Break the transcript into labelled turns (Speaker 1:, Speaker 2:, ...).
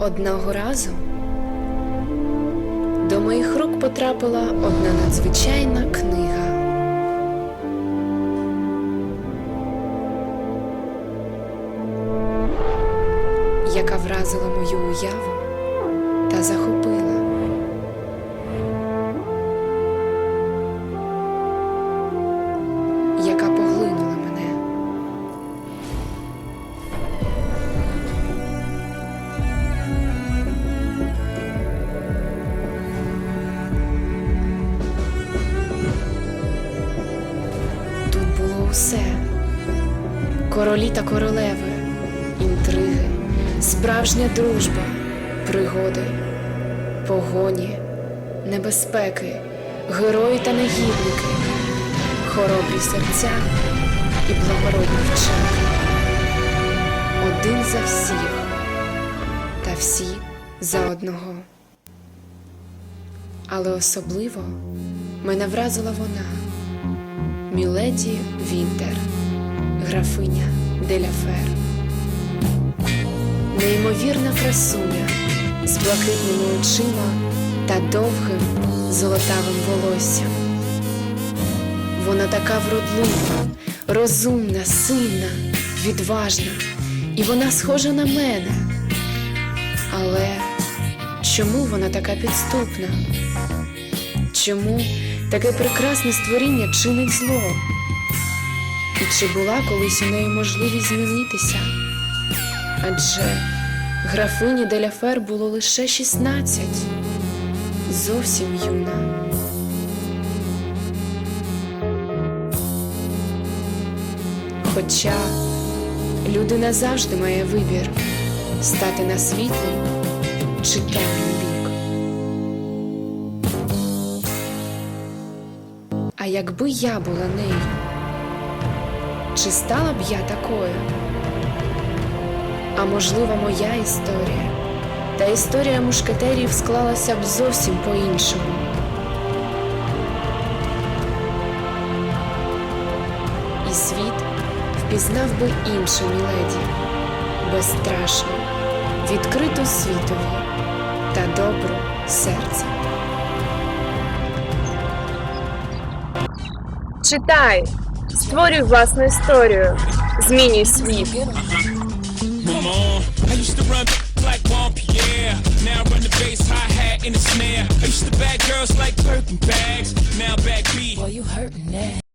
Speaker 1: Одного разу до моїх рук потрапила одна надзвичайна книга. яка вразила мою уяву та захопила. Усе: королі та королеви, інтриги, справжня дружба, пригоди, погоні, небезпеки, герої та негідники, хоробрі серця і благородні вчинки. Один за всіх та всі за одного. Але особливо мене вразила вона, Міледі Вінтер, графиня Деляфер. Неймовірна красуня з блакитними очима та довгим золотавим волоссям. Вона така вродлива, розумна, сильна, відважна, і вона схожа на мене. Але чому вона така підступна? Чому таке прекрасне створіння чинить зло? І чи була колись у неї можливість змінитися? Адже графині Деляфер було лише 16, зовсім юна. Хоча людина завжди має вибір стати на світлий чи темний якби я була нею, чи стала б я такою? А можливо, моя історія та історія мушкетерів склалася б зовсім по-іншому. І світ впізнав би іншу міледі, безстрашну, відкриту світові та добру серцем.
Speaker 2: Читай, створюй власну історію, змінюй світ.
Speaker 3: Mama, I used to run like Juan Pierre. Now I run the bass, hi hat, and the snare. I used to bag girls like Birkin bags. Now back beat.